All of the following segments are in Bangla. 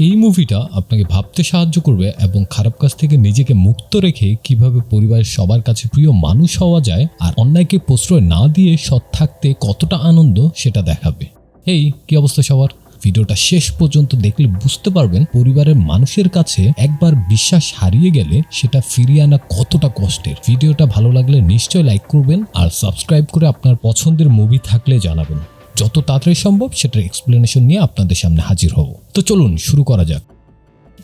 এই মুভিটা আপনাকে ভাবতে সাহায্য করবে এবং খারাপ কাজ থেকে নিজেকে মুক্ত রেখে কীভাবে পরিবারের সবার কাছে প্রিয় মানুষ হওয়া যায় আর অন্যায়কে প্রশ্রয় না দিয়ে সৎ থাকতে কতটা আনন্দ সেটা দেখাবে। এই, কি অবস্থা সবার? ভিডিওটা শেষ পর্যন্ত দেখলে বুঝতে পারবেন পরিবারের মানুষের কাছে একবার বিশ্বাস হারিয়ে গেলে সেটা ফিরিয়ে আনা কতটা কষ্টের। ভিডিওটা ভালো লাগলে নিশ্চয়ই লাইক করবেন আর সাবস্ক্রাইব করে আপনার পছন্দের মুভি থাকলে জানাবেন। যত তাড়াতাড়ি সম্ভব সেটার এক্সপ্লেনেশন নিয়ে আপনাদের সামনে হাজির হব। তো চলুন শুরু করা যাক।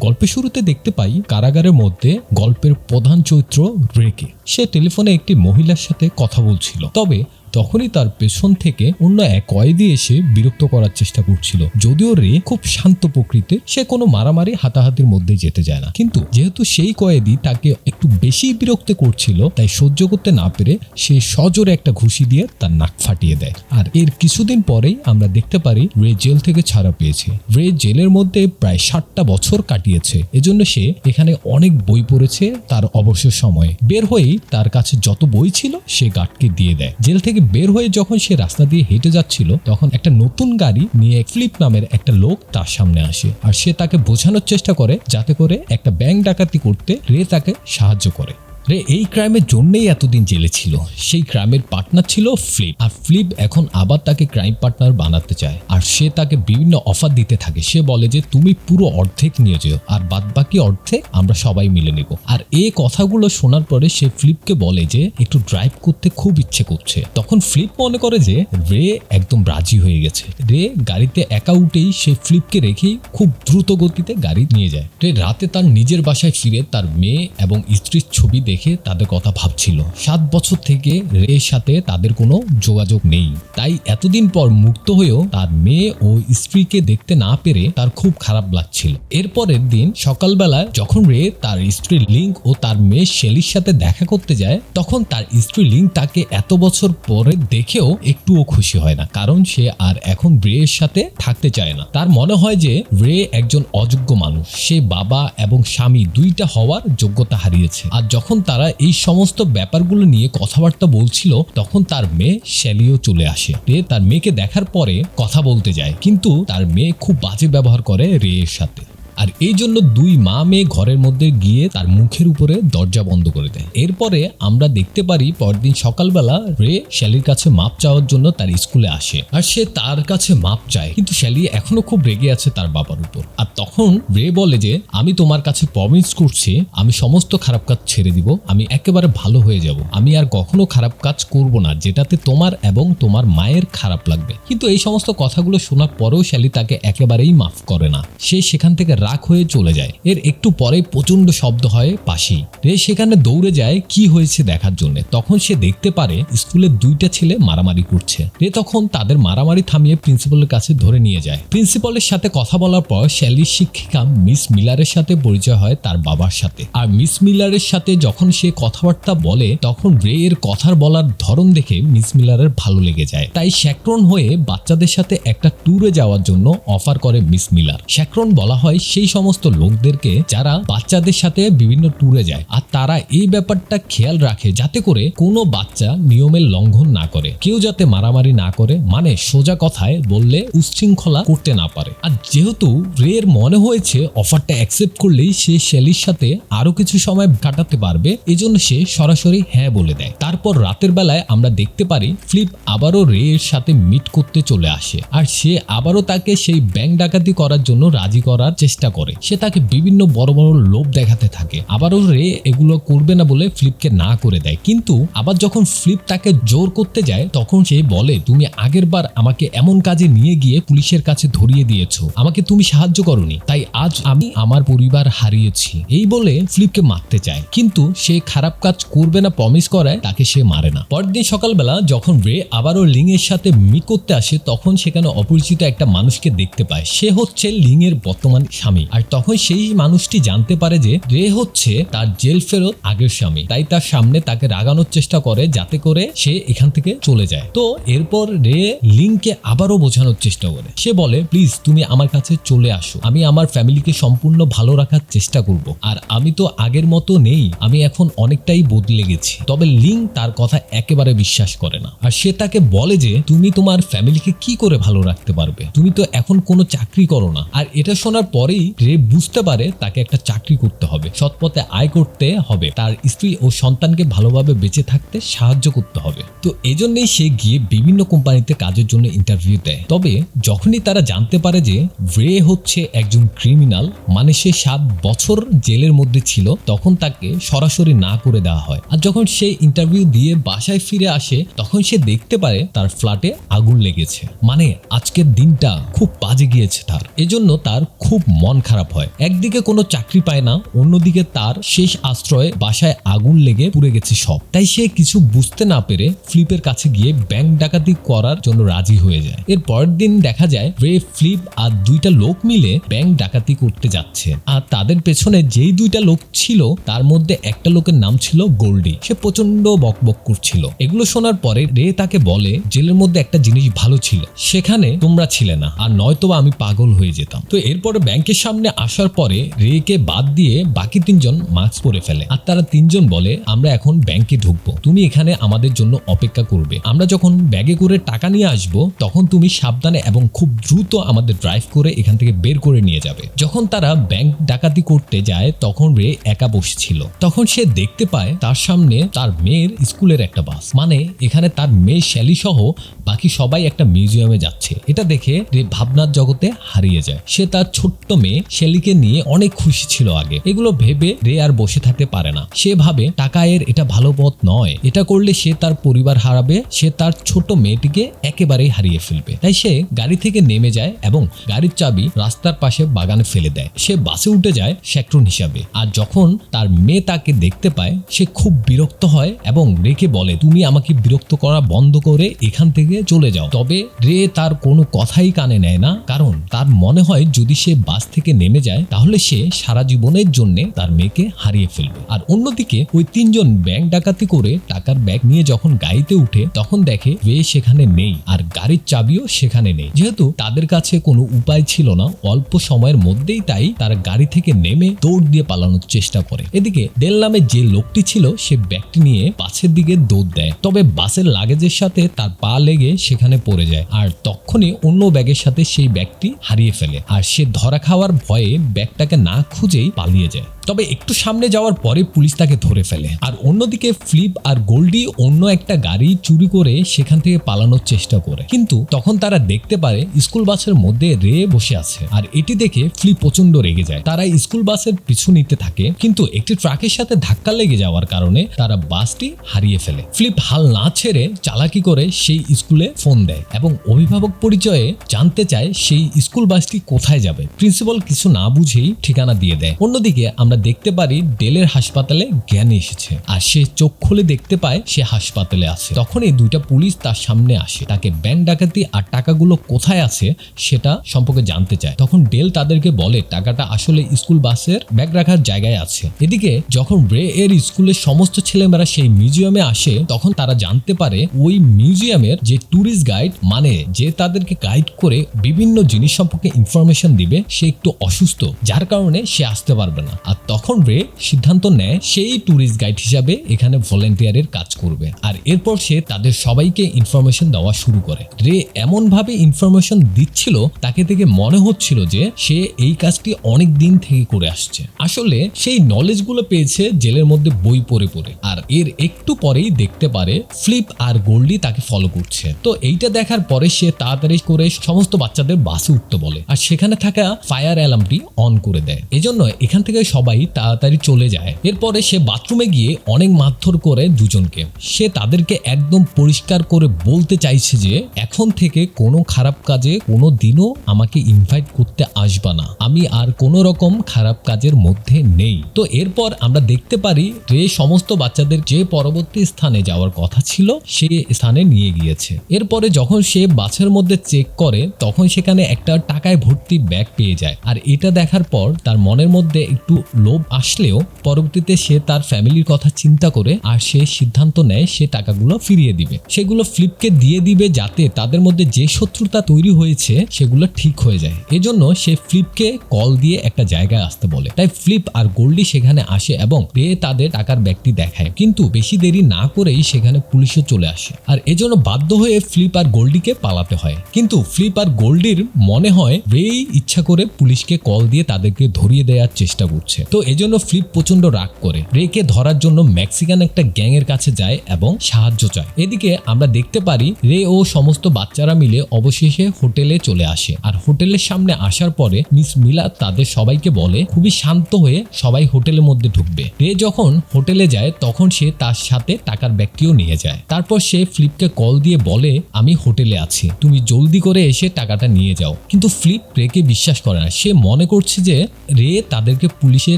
গল্পের শুরুতে দেখতে পাই কারাগারের মধ্যে গল্পের প্রধান চরিত্র রেকে। সে টেলিফোনে একটি মহিলার সাথে কথা বলছিল। তবে তখনই তার পেছন থেকে অন্য এক কয়েদি এসে বিরক্ত করার চেষ্টা করছিল। যদিও রে খুব শান্ত প্রকৃতির, সে কোনো মারামারি হাতাহাতির মধ্যে যেতে যায় না। কিন্তু যেহেতু সেই কয়েদি তাকে একটু বেশি বিরক্ত করছিল, তাই সহ্য করতে না পেরে সে সজোরে একটা ঘুষি দিয়ে তার নাক ফাটিয়ে দেয়। আর এর কিছুদিন পরেই আমরা দেখতে পারি রে জেল থেকে ছাড়া পেয়েছে। রে জেলের মধ্যে প্রায় ষাটটা বছর কাটিয়েছে। এজন্য সে এখানে অনেক বই পড়েছে তার অবসর সময়ে। বের হয়েই তার কাছে যত বই ছিল, সে গার্ডকে দিয়ে দেয়। জেল থেকে বের হয়ে যখন সে রাস্তা দিয়ে হেঁটে যাচ্ছিল, তখন একটা নতুন গাড়ি নিয়ে ফ্লিপ নামের একটা লোক তার সামনে আসে আর সে তাকে বোঝানোর চেষ্টা করে, যাতে করে একটা ব্যাংক ডাকাতি করতে রে তাকে সাহায্য করে। রে এই ক্রাইমের জন্যই এতদিন জেলে ছিল। সেই ক্রাইমের পার্টনার ছিল ফ্লিপ আর ফ্লিপ এখন আবার তাকে ক্রাইম পার্টনার বানাতে চায়। আর সে তাকে বিভিন্ন অফার দিতে থাকে। সে বলে যে, তুমি পুরো অর্ধেক নিয়ে যেও। আর বাদ বাকি অর্ধেক আমরা সবাই মিলে নেব। আর এই কথাগুলো শোনার পরে সে ফ্লিপকে বলে যে, একটু ড্রাইভ করতে খুব ইচ্ছে করছে। তখন ফ্লিপ মনে করে যে, রে, একদম রাজি হয়ে গেছে। রে, গাড়িতে একা উঠেই সে ফ্লিপকে রেখেই খুব দ্রুত গতিতে গাড়ি নিয়ে যায়। রে, রাতে তার নিজের বাসায় ফিরে তার মেয়ে এবং স্ত্রীর ছবি দেখে তাদের কথা ভাবছিল। সাত বছর থেকে রের সাথে তাদের কোনো যোগাযোগ নেই। তাই এতদিন পর মুক্ত হয়েও তার মেয়ে ও স্ত্রীকে দেখতে না পেরে তার খুব খারাপ লাগছিল। এরপরের দিন সকালবেলা যখন রে তার স্ত্রী লিঙ্ক ও তার মেয়ে শেলির সাথে দেখা করতে যায়, তখন তার স্ত্রী লিঙ্ক তাকে এত বছর পরে দেখেও একটুও খুশি হয় না, কারণ সে আর এখন রে এর সাথে থাকতে চায় না। তার মনে হয় যে রে একজন অযোগ্য মানুষ। সে বাবা এবং স্বামী দুইটা হওয়ার যোগ্যতা হারিয়েছে। আর যখন তারা এই সমস্ত ব্যাপারগুলো নিয়ে কথাবার্তা বলছিল, তখন তার মেয়ে শ্যালিও চলে আসে। রে তার মেয়েকে দেখার পরে কথা বলতে যায়। কিন্তু তার মেয়ে খুব বাজে ব্যবহার করে রে এর সাথে। আর এই জন্য দুই মা মেয়ে ঘরের মধ্যে গিয়ে তার মুখের উপরে দরজা বন্ধ করে দেয়। এরপরে আমরা দেখতে পারি পরদিন সকালবেলা রে শ্যালির কাছে মাপ চাওয়ার জন্য তার স্কুলে আসে আর সে তার কাছে মাপ চায়। কিন্তু শ্যালি এখনও খুব রেগে আছে তার বাবার উপর। আর তখন রে বলে যে, আমি তোমার কাছে প্রমিস করছি, আমি সমস্ত খারাপ কাজ ছেড়ে দিব, আমি একেবারে ভালো হয়ে যাব। আমি আর কখনো খারাপ কাজ করব না, যেটাতে তোমার এবং তোমার মায়ের খারাপ লাগবে। কিন্তু এই সমস্ত কথাগুলো শোনার পরেও শ্যালি তাকে একেবারেই মাফ করে না। সে সেখান থেকে রাগ হয়ে চলে যায়। এর একটু পরে প্রচণ্ড শব্দ হয় পাশেই। রে, সেখানে দৌড়ে যায়, কি হয়েছে দেখার জন্য? তখন সে দেখতে পারে স্কুলের দুইটা ছেলে মারামারি করছে। রে, তখন তাদের মারামারি থামিয়ে প্রিন্সিপালের কাছে ধরে নিয়ে যায়। প্রিন্সিপালের সাথে কথা বলার পর শ্যালির শিক্ষিকা মিস মিলারের সাথে পরিচয় হয় তার বাবার সাথে। আর মিস মিলারের সাথে যখন সে কথাবার্তা বলে, তখন রে এর কথার বলার ধরন দেখে মিস মিলারের ভালো লেগে যায়। তাই শ্যাক্রন হয়ে বাচ্চাদের সাথে একটা ট্যুরে যাওয়ার জন্য অফার করে মিস মিলার। শ্যাক্রন বলা হয় সেই সমস্ত লোকদেরকে যারা বাচ্চাদের সাথে বিভিন্ন ট্যুরে যায়, আর তারা এই ব্যাপারটা খেয়াল রাখে যাতে করে কোনো বাচ্চা নিয়মের লঙ্ঘন না করে। কেউ যাতে মারামারি না করে মানে সোজা কথায় বললে উচ্ছৃঙ্খলা করতে না পারে। আর যেহেতু রের মনে হয়েছে, অফারটা অ্যাকসেপ্ট করলেই সে শেলির সাথে আরও কিছু সময় কাটাতে পারবে, এজন্য সে সরাসরি হ্যাঁ বলে দেয়। তারপর রাতের বেলায় আমরা দেখতে পারি, ফ্লিপ আবারও রে এর সাথে মিট করতে চলে আসে। আর সে আবারও তাকে সেই ব্যাংক ডাকাতি করার জন্য রাজি করার চেষ্টা করে। সে তাকে বিভিন্ন বড় বড় লোভ দেখাতে থাকে। আবারও রে এগুলো করবে না বলে ফ্লিপকে না করে দেয়। কিন্তু আবার যখন ফ্লিপ তাকে জোর করতে যায়, তখন সে বলে, তুমি আগের বার আমাকে এমন কাজে নিয়ে গিয়ে পুলিশের কাছে ধরিয়ে দিয়েছ। আমাকে তুমি সাহায্য করনি। তাই আজ আমি আমার পরিবার হারিয়েছি। এই বলে ফ্লিপকে মারতে চায়। কিন্তু সে খারাপ কাজ করবে না প্রমিস করায় তাকে সে মারে না। পরদিন সকালবেলা যখন রে আবারও লিং এর সাথে মিট করতে আসে, তখন সেখানে অপরিচিত একটা মানুষকে দেখতে পায়। সে হচ্ছে লিং এর বর্তমান স্বামী। আর তখন সেই মানুষটি জানতে পারে যে রে হচ্ছে তার জেল ফেরত আগের স্বামী। তাই তার সামনে তাকে রাগানোর চেষ্টা করে যাতে করে সে এখান থেকে চলে যায়। তো এরপর রে লিংকে আবারও বোঝানোর চেষ্টা করে। সে বলে, প্লিজ, তুমি আমার কাছে চলে আসো। আমি আমার ফ্যামিলিকে সম্পূর্ণ ভালো রাখার চেষ্টা করব। আর আমি তো আগের মতো নেই। আমি এখন অনেকটাই বদলে গেছি। তবে লিং তার কথা একেবারে বিশ্বাস করে না। আর সে তাকে বলে যে, তুমি তোমার ফ্যামিলিকে কি করে ভালো রাখতে পারবে? তুমি তো এখন কোনো চাকরি করো না। আর এটা শোনার পরেই রে বুঝতে পারে তাকে একটা চাকরি করতে হবে, সৎপথে আয় করতে হবে, তার স্ত্রী ও সন্তানকে ভালোভাবে বেঁচে থাকতে সাহায্য করতে হবে। তো এজন্যই সে গিয়ে বিভিন্ন কোম্পানিতে কাজের জন্য ইন্টারভিউ দেয়। তবে যখনই তারা জানতে পারে যে রে হচ্ছে একজন ক্রিমিনাল মানে সে সাত বছর জেলের মধ্যে ছিল, তখন তাকে সরাসরি না করে দেওয়া হয়। আর যখন সে ইন্টারভিউ দিয়ে বাসায় ফিরে আসে, তখন সে দেখতে পারে তার ফ্ল্যাটে আগুন লেগেছে। মানে আজকের দিনটা খুব বাজে গিয়েছে তার। এজন্য তার খুব মন খারাপ হয়। একদিকে কোনো চাকরি পায় না, অন্যদিকে তার শেষ আশ্রয়ে বাসায় আগুন লেগে পুড়ে গেছে সব। তাই সে কিছু বুঝতে না পেরে ফ্লিপের কাছে গিয়ে ব্যাংক ডাকাতি করার জন্য রাজি হয়ে যায়। এর পরের দিন দেখা যায়, রে ফ্লিপ আর দুইটা লোক মিলে ব্যাংক ডাকাতি করতে যাচ্ছে। আর তাদের পেছনে যেই দুইটা লোক ছিল, তার মধ্যে একটা লোকের নাম ছিল গোল্ডি। সে প্রচণ্ড বকবক করছিল। এগুলো শোনার পরে রে তাকে বলে, জেলের মধ্যে একটা জিনিস ভালো ছিল, সেখানে তোমরা ছিলে না, আর নয়তো আমি পাগল হয়ে যেতাম। তো এরপরে সামনে আসার পরে রেকে বাদ দিয়ে বাকি তিনজন মাস্ক পরে ফেলে। আর তারা তিনজন বলে, আমরা এখন ব্যাংকে ঢুকবো। তুমি এখানে আমাদের জন্য অপেক্ষা করবে। আমরা যখন ব্যাগে করে টাকা নিয়ে আসব, তখন তুমি সাবধানে এবং খুব দ্রুত আমাদের ড্রাইভ করে এখান থেকে বের করে নিয়ে যাবে। যখন তারা ব্যাংক ডাকাতি করতে যায়, তখন রে একা বসেছিল। তখন সে দেখতে পায়, তার সামনে তার মেয়ের স্কুলের একটা বাস। মানে এখানে তার মেয়ে শ্যালি সহ বাকি সবাই একটা মিউজিয়ামে যাচ্ছে। এটা দেখে রে ভাবনার জগতে হারিয়ে যায়। সে তার ছোট্ট মেয়ে শেলিকে নিয়ে অনেক খুশি ছিল আগে। এগুলো ভেবে রে আর বসে থাকতে পারে না। সে ভাবে, টাকা এর এটা ভালো পথ নয়। এটা করলে সে তার পরিবার হারাবে, সে তার ছোট মেয়েটিকে একেবারেই হারিয়ে ফেলবে। তাই সে গাড়ি থেকে নেমে যায় এবং গাড়ির চাবি রাস্তার পাশে বাগানে ফেলে দেয়। সে বাসে উঠে যায় শেকটন হিসাবে। আর যখন তার মেয়ে তাকে দেখতে পায়, সে খুব বিরক্ত হয় এবং রেকে বলে, তুমি আমাকে বিরক্ত করা বন্ধ করে এখান থেকে চলে যাও। তবে রে তার কোনো কথাই কানে নেয় না, কারণ তার মনে হয় যদি সে বাস থেকে নেমে যায়, তাহলে সে সারা জীবনের জন্য তার মেয়েকে হারিয়ে ফেলবে। আর অন্যদিকে ওই তিনজন ব্যাংক ডাকাতি করে টাকার ব্যাগ নিয়ে যখন গাড়িতে উঠে, তখন দেখে রে সেখানে নেই আর গাড়ির চাবিও সেখানে নেই। যেহেতু তাদের কাছে কোনো উপায় ছিল না, অল্প সময়ের মধ্যেই তাই তারা গাড়ি থেকে নেমে দৌড় দিয়ে পালানোর চেষ্টা করে। এদিকে ডেল নামে যে লোকটি ছিল, সে ব্যাগটি নিয়ে বাসের দিকে দৌড় দেয়। তবে বাসের লাগেজের সাথে তার পা লেগে সেখানে পড়ে যায়। আর তখনই অন্য ব্যাগের সাথে সেই ব্যাগটি হারিয়ে ফেলে। আর সে ধরা খাওয়ার ভয়ে ব্যাগটাকে না খুঁজেই পালিয়ে যায়। তবে একটু সামনে যাওয়ার পরে পুলিশ তাকে ধরে ফেলে। আর অন্যদিকে ফ্লিপ আর গোল্ডি অন্য একটা গাড়ি চুরি করে সেখান থেকে পালানোর চেষ্টা করে। কিন্তু তখন তারা দেখতে পারে স্কুল বাসের মধ্যে রে বসে আছে। আর এটি দেখে ফ্লিপ প্রচণ্ড রেগে যায়। তারা স্কুল বাসের পিছু নিতে থাকে, কিন্তু একটি ট্রাকের সাথে ধাক্কা লেগে যাওয়ার কারণে তারা বাসটি হারিয়ে ফেলে। ফ্লিপ হাল না ছেড়ে চালাকি করে সেই স্কুলে ফোন দেয় এবং অভিভাবক পরিচয়ে জানতে চায় সেই স্কুল বাসটি কোথায় যাবে। প্রিন্সিপাল কিছু না বুঝেই ঠিকানা দিয়ে দেয়। অন্যদিকে আমরা দেখতে পারি ডেলের হাসপাতালে জ্ঞান এসেছে। আর সে চোখ খুলে দেখতে পায় সে হাসপাতালে আছে। তখনই দুইটা পুলিশ তার সামনে আসে। তাকে ব্যাংক ডাকাতি আর টাকাগুলো কোথায় আছে সেটা সম্পর্কে জানতে চায়। তখন ডেল তাদেরকে বলে, টাকাটা আসলে স্কুল বাসের ব্যাগ রাখার জায়গায় আছে। এদিকে যখন ব্রে এর স্কুলের সমস্ত ছেলেমেয়েরা সেই মিউজিয়ামে আসে, তখন তারা জানতে পারে ওই মিউজিয়ামের যে ট্যুরিস্ট গাইড মানে যে তাদেরকে গাইড করে বিভিন্ন জিনিস সম্পর্কে ইনফরমেশন দিবে, সে একটু অসুস্থ। যার কারণে সে আসতে পারবে না। আর তখন রে সিদ্ধান্ত নেয় সেই ট্যুরিস্ট গাইড হিসাবে এখানে ভলেন্টিয়ারের কাজ করবে। আর এরপর সে তাদের সবাইকে ইনফরমেশন দেওয়া শুরু করে। রে এমন ভাবে ইনফরমেশন দিচ্ছিল, তাকে থেকে মনে হচ্ছিল যে সে এই কাজটি অনেক দিন থেকে করে আসছে। আসলে সেই নলেজগুলো পেয়েছে জেলের মধ্যে বই পড়ে পড়ে। আর এর একটু পরেই দেখতে পারে ফ্লিপ আর গোল্ডি তাকে ফলো করছে। তো এইটা দেখার পরে সে তাড়াতাড়ি করে সমস্ত বাচ্চাদের বাসে উঠতে বলে। আর সেখানে থাকা ফায়ার অ্যালার্মটি অন করে দেয়। এজন্য এখান থেকে সবাই তাড়াতাড়ি চলে যায়। এরপরে সে বাথরুমে গিয়ে অনেক মারধর করে দুজনকে। সে তাদেরকে একদম পরিষ্কার করে বলতে চাইছে যে, এখন থেকে কোনো খারাপ কাজে কোনো দিনও আমাকে ইনভাইট করতে আসবা না। আমি আর কোনো রকম খারাপ কাজের মধ্যে নেই। তো এরপর আমরা দেখতে পারি, রে সমস্ত বাচ্চাদের যে পরবর্তী স্থানে যাওয়ার কথা ছিল, সে স্থানে নিয়ে গিয়েছে। এরপরে যখন সে বাসের মধ্যে চেক করে, তখন সেখানে একটা টাকায় ভর্তি ব্যাগ পেয়ে যায়। আর এটা দেখার পর তার মনের মধ্যে একটু লোভ আসলেও পরবর্তীতে সে তার ফ্যামিলির কথা চিন্তা করে আর সে সিদ্ধান্ত নেয় সে টাকাগুলো ফিরিয়ে দিবে। সেগুলো ফ্লিপকে দিয়ে দিবে যাতে তাদের মধ্যে যে শত্রুতা তৈরি হয়েছে সেগুলো ঠিক হয়ে যায়। এজন্য সে ফ্লিপকে কল দিয়ে একটা জায়গায় আসতে বলে। তাই ফ্লিপ আর গোল্ডি সেখানে আসে এবং রে তাদের টাকার ব্যাগটি দেখায়। কিন্তু বেশি দেরি না করেই সেখানে পুলিশও চলে আসে। আর এজন্য বাধ্য হয়ে ফ্লিপ আর গোল্ডিকে পালাতে হয়। কিন্তু ফ্লিপ আর গোল্ডির মনে হয় রেই ইচ্ছা করে পুলিশকে কল দিয়ে তাদেরকে ধরিয়ে দেওয়ার চেষ্টা করছে। তো এজন্য ফ্লিপ প্রচণ্ড রাগ করে। রেকে ধরার জন্য মেক্সিকান একটা গ্যাং এর কাছে যায় এবং সাহায্য চায়। এদিকে আমরা দেখতে পারি, রে ও সমস্ত বাচ্চারা মিলে অবশেষে হোটেলে চলে আসে। আর হোটেলের সামনে আসার পরে মিস মিলা তাদের সবাইকে বলে, খুবই শান্ত হয়ে সবাই হোটেলের মধ্যে ঢুকবে। রে যখন হোটেলে যায়, তখন সে তার সাথে টাকার ব্যাগটিও নিয়ে যায়। তারপর সে ফ্লিপকে কল দিয়ে বলে, আমি হোটেলে আছি। তুমি জলদি করে এসে টাকাটা নিয়ে যাও। কিন্তু ফ্লিপ রেকে বিশ্বাস করে না। সে মনে করছে যে রে তাদেরকে পুলিশের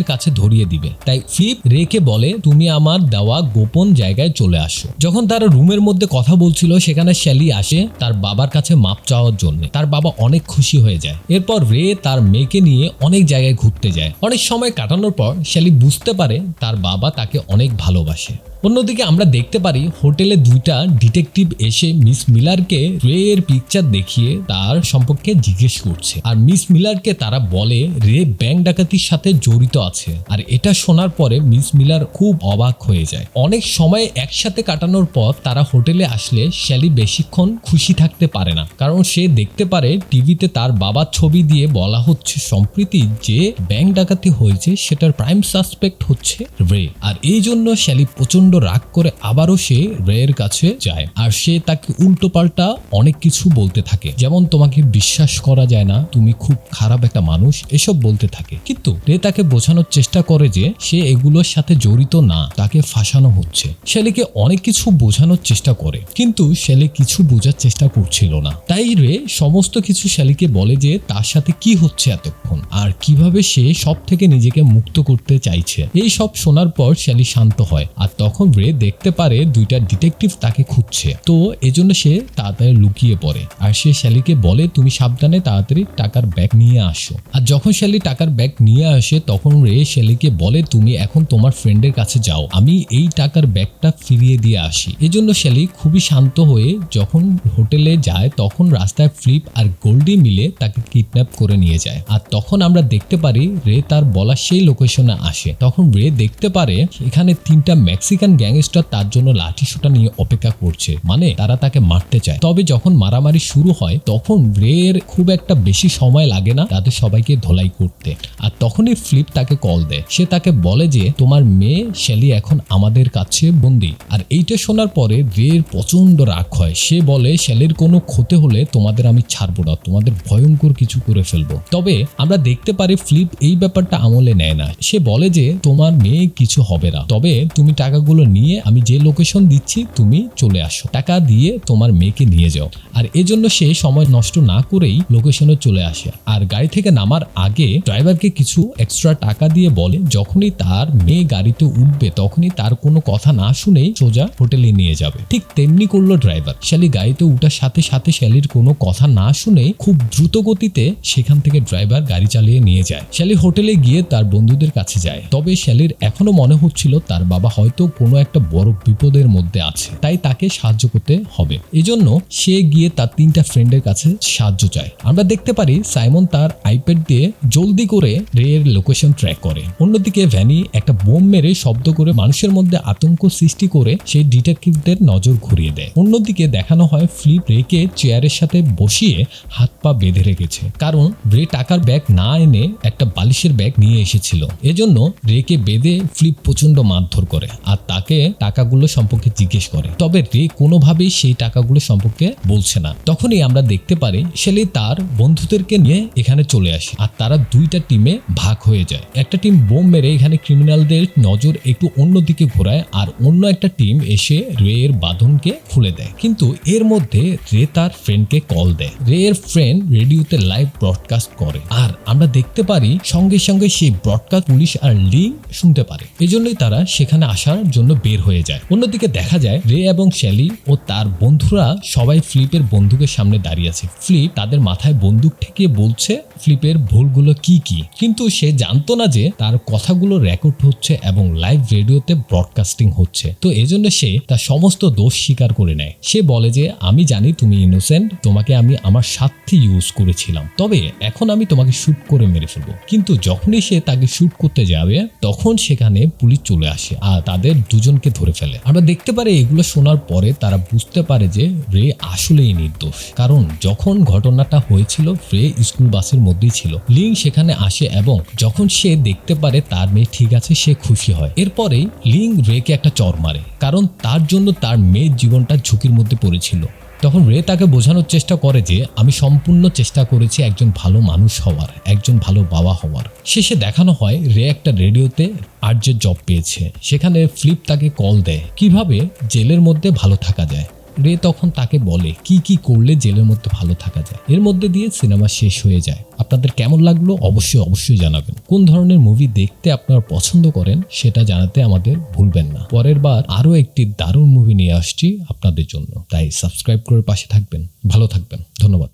কাছে ধরিয়ে দিবে। তাই ফ্লিপ রেকে বলে, তুমি আমার দেওয়া গোপন জায়গায় চলে আসো। যখন তারা রুমের মধ্যে কথা বলছিল, সেখানে শ্যালি আসে তার বাবার কাছে মাপ চাওয়ার জন্য। তার বাবা অনেক খুশি হয়ে যায়। এরপর রে তার মেয়েকে নিয়ে অনেক জায়গায় ঘুরতে যায়। অনেক সময় কাটানোর পর শ্যালি বুঝতে পারে তার বাবা তাকে অনেক ভালোবাসে। অন্যদিকে আমরা দেখতে পারি, হোটেলে দুইটা ডিটেকটিভ এসে মিস মিলারকে রে এর পিকচার দেখিয়ে তার সম্পর্কে জিজ্ঞেস করছে। আর মিস মিলারকে তারা বলে, রে, ব্যাংক ডাকাতির সাথে জড়িত আছে। আর এটা শোনার পরে মিস মিলার খুব অবাক হয়ে যায়। অনেক সময় একসাথে কাটানোর পর তারা হোটেলে আসলে শ্যালি বেশিক্ষণ খুশি থাকতে পারে না। কারণ সে দেখতে পারে টিভিতে তার বাবার ছবি দিয়ে বলা হচ্ছে সম্প্রীতি যে ব্যাংক ডাকাতি হয়েছে, সেটার প্রাইম সাসপেক্ট হচ্ছে রে। আর এই জন্য শ্যালি প্রচণ্ড রাগ করে আবারও সে রেয়ের কাছে যায়। আর সে তাকে উল্টো পাল্টা অনেক কিছু বলতে থাকে। যেমন তোমাকে বিশ্বাস করা যায় না, তুমি খুব খারাপ একটা মানুষ, এসব বলতে থাকে। কিন্তু রে তাকে বোঝানোর চেষ্টা করে যে সে এগুলোর সাথে জড়িত না, তাকে ফাঁসানো হচ্ছে। শ্যালিকে অনেক কিছু বোঝানোর চেষ্টা করে, কিন্তু শ্যালি কিছু বোঝার চেষ্টা করছিল না। তাই রে সমস্ত কিছু শ্যালিকে বলে যে তার সাথে কি হচ্ছে এতক্ষণ? আর কীভাবে সে সব থেকে নিজেকে মুক্ত করতে চাইছে? এই সব শোনার পর শ্যালি শান্ত হয়, আর তখন রে দেখতে পারে দুইটা ডিটেকটিভ তাকে খুঁজছে। তো এজন্য সে তাড়াতাড়ি লুকিয়ে পড়ে, আর সে শ্যালিকে বলে, তুমি সাবধানে তাড়াতাড়ি টাকার ব্যাগ নিয়ে আসো। আর যখন শ্যালি টাকার ব্যাগ নিয়ে আসে, তখন শ্যালিকে বলে, তুমি এখন তোমার ফ্রেন্ডের কাছে যাও। আমি এই টাকার ব্যাগটা ফিরিয়ে দিয়ে আসি। এজন্য শ্যালি খুবই শান্ত হয়ে যখন হোটেলে যায়, তখন রাস্তায় ফ্লিপ আর গোল্ডি মিলে তাকে কিডন্যাপ করে নিয়ে যায়। আর তখন আমরা দেখতে পারি, রে তার বলা সেই লোকেশনে আসে। তখন রে দেখতে পারে, এখানে তিনটা মেক্সিকান গ্যাংস্টার তার জন্য লাঠি সোটা নিয়ে অপেক্ষা করছে। মানে তারা তাকে মারতে চায়। তবে যখন মারামারি শুরু হয়, তখন রের খুব একটা বেশি সময় লাগে না তাদের সবাইকে ধোলাই করতে। আর তখনই ফ্লিপ তাকে কল দেয়। সে তাকে বলে যে, তোমার মেয়ে শ্যালি এখন আমাদের কাছে বন্দি। আর এইটা শোনার পরে রের প্রচণ্ড রাগ হয়। সে বলে, শ্যালির কোনো ক্ষতি হলে তোমাদের আমি ছাড়বো না, তোমাদের ভয়ঙ্কর কিছু করে ফেলব। তবে আমরা দেখতে পারি ফ্লিপ এই ব্যাপারটা আমলে নেয় না। সে বলে যে, তোমার মেয়ে কিছু হবে না। তবে তুমি টাকাগুলো নিয়ে আমি যে লোকেশন দিচ্ছি, তুমি চলে আসো। টাকা দিয়ে তোমার মেয়েকে নিয়ে যাও। আর এজন্য সে সময় নষ্ট না করেই লোকেশনে চলে আসে। আর গাড়ি থেকে নামার আগে ড্রাইভারকে কিছু এক্সট্রা টাকা দিয়ে বলে, যখনই তার মেয়ে গাড়িতে উঠবে, তখনই তার কোনো কথা না শুনেই সোজা হোটেলে নিয়ে যাবে। ঠিক তেমনি করল ড্রাইভার। শ্যালি গাড়িতে উঠার সাথে সাথে শ্যালির কোনো কথা না শুনে খুব দ্রুত গতিতে সেখান থেকে ড্রাইভার গাড়ি চালিয়ে নিয়ে যায়। শ্যালি হোটেলে গিয়ে তার বন্ধুদের কাছে যায়। তবে শ্যালির এখনও মনে হচ্ছিল তার বাবা হয়তো কোনো একটা বড় বিপদের মধ্যে আছে, তাই তাকে সাহায্য করতে হবে। এজন্য সে গিয়ে তার তিনটা ফ্রেন্ডের কাছে সাহায্য চায়। আমরা দেখতে পারি সাইমন তার আইপ্যাড দিয়ে জলদি করে রে এর লোকেশন ট্র্যাক করে। অন্যদিকে ভ্যানি একটা বোম মেরে শব্দ করে মানুষের মধ্যে আতঙ্ক সৃষ্টি করে সেই ডিটেকটিভদের নজর ঘুরিয়ে দেয়। অন্যদিকে দেখানো হয় ফ্লিপ রেকে চেয়ারের সাথে বসিয়ে হাত পা বেঁধে রেখেছে। কারণ রে টাকার ব্যাগ না এনে একটা বালিশের ব্যাগ নিয়ে এসেছিল। এজন্য রেকে বেঁধে ফ্লিপ প্রচণ্ড মারধর করে আর তাকে টাকাগুলো সম্পর্কে জিজ্ঞেস করে। তবে রে কোনোভাবেই সেই টাকাগুলো সম্পর্কে বলছে না। তখনই আমরা দেখতে পারি শেলি তার বন্ধুদেরকে নিয়ে এখানে চলে আসে আর তারা দুইটা টিমে ভাগ হয়ে যায়। একটা টিম বোম মেরে এখানে ক্রিমিনালদের নজর একটু অন্যদিকে ঘোরায় আর অন্য একটা টিম এসে রে এর বাঁধনকে খুলে দেয়। কিন্তু এর মধ্যে রে তার ফ্রেন্ডকে কল দেয়। রে এর ফ্রেন্ড রেডিওতে লাইভ ব্রডকাস্ট করে আর আমরা দেখতে পারি সঙ্গে সঙ্গে সেই ব্রডকাস্ট পুলিশ আর লিঙ্ক শুনতে পারে। এজন্যই তারা সেখানে আসার জন্য বের হয়ে যায়। অন্যদিকে দেখা যায় রে এবং শ্যালি ও তার বন্ধুরা সবাই ফ্লিপের বন্দুকের সামনে দাঁড়িয়ে আছে। ফ্লিপ তাদের মাথায় বন্দুক ঠেকিয়ে বলছে, ফ্লিপের ভুলগুলো কি কি? কিন্তু সে জানতো না যে যে তার কথাগুলো রেকর্ড হচ্ছে এবং লাইভ রেডিওতে ব্রডকাস্টিং হচ্ছে। তো এজন্য সে তার সমস্ত দোষ স্বীকার করে নেয়। সে বলে যে, আমি জানি তুমি ইনোসেন্ট তোমাকে আমি আমার স্বার্থে ইউজ করেছিলাম। তবে এখন আমি তোমাকে শ্যুট করে মেরে ফেলব। কিন্তু যখনই সে তাকে শুট করতে যাবে, তখন সেখানে পুলিশ চলে আসে আর তাদের দুজনকে ধরে ফেলে। আমরা দেখতে পারি এগুলো শোনার পরে তারা বুঝতে পারে যে, রে আসলেই নির্দোষ। কারণ যখন ঘটনাটা হয়েছিল, রে স্কুল বাসের মধ্যেই ছিল। লিং সেখানে আসে এবং যখন সে দেখতে পারে তার মেয়ে ঠিক আছে, সে খুশি হয়। এরপরেই লিং রেকে একটা চর মারে, কারণ তার জন্য তার মেয়ের জীবনটা ঝুঁকির মধ্যে পড়েছিল। তখন রে তাকে বোঝানোর চেষ্টা করে যে, আমি সম্পূর্ণ চেষ্টা করেছি একজন ভালো মানুষ হওয়ার, একজন ভালো বাবা হওয়ার। শেষে দেখানো হয় রে একটা রেডিওতে আর্যের জব পেয়েছে। সেখানে ফ্লিপ তাকে কল দেয়, কীভাবে জেলের মধ্যে ভালো থাকা যায়? রে তখন তাকে বলে, কি কি করলে জেলের মধ্যে ভালো থাকা যায়? এর মধ্যে দিয়ে সিনেমা শেষ হয়ে যায়। আপনাদের কেমন লাগল অবশ্যই অবশ্যই জানাবেন। কোন ধরনের মুভি দেখতে আপনারা পছন্দ করেন সেটা জানাতে আমাদের ভুলবেন না। পরের বার আরও একটি দারুণ মুভি নিয়ে আসছি আপনাদের জন্য। তাই সাবস্ক্রাইব করে পাশে থাকবেন। ভালো থাকবেন। ধন্যবাদ।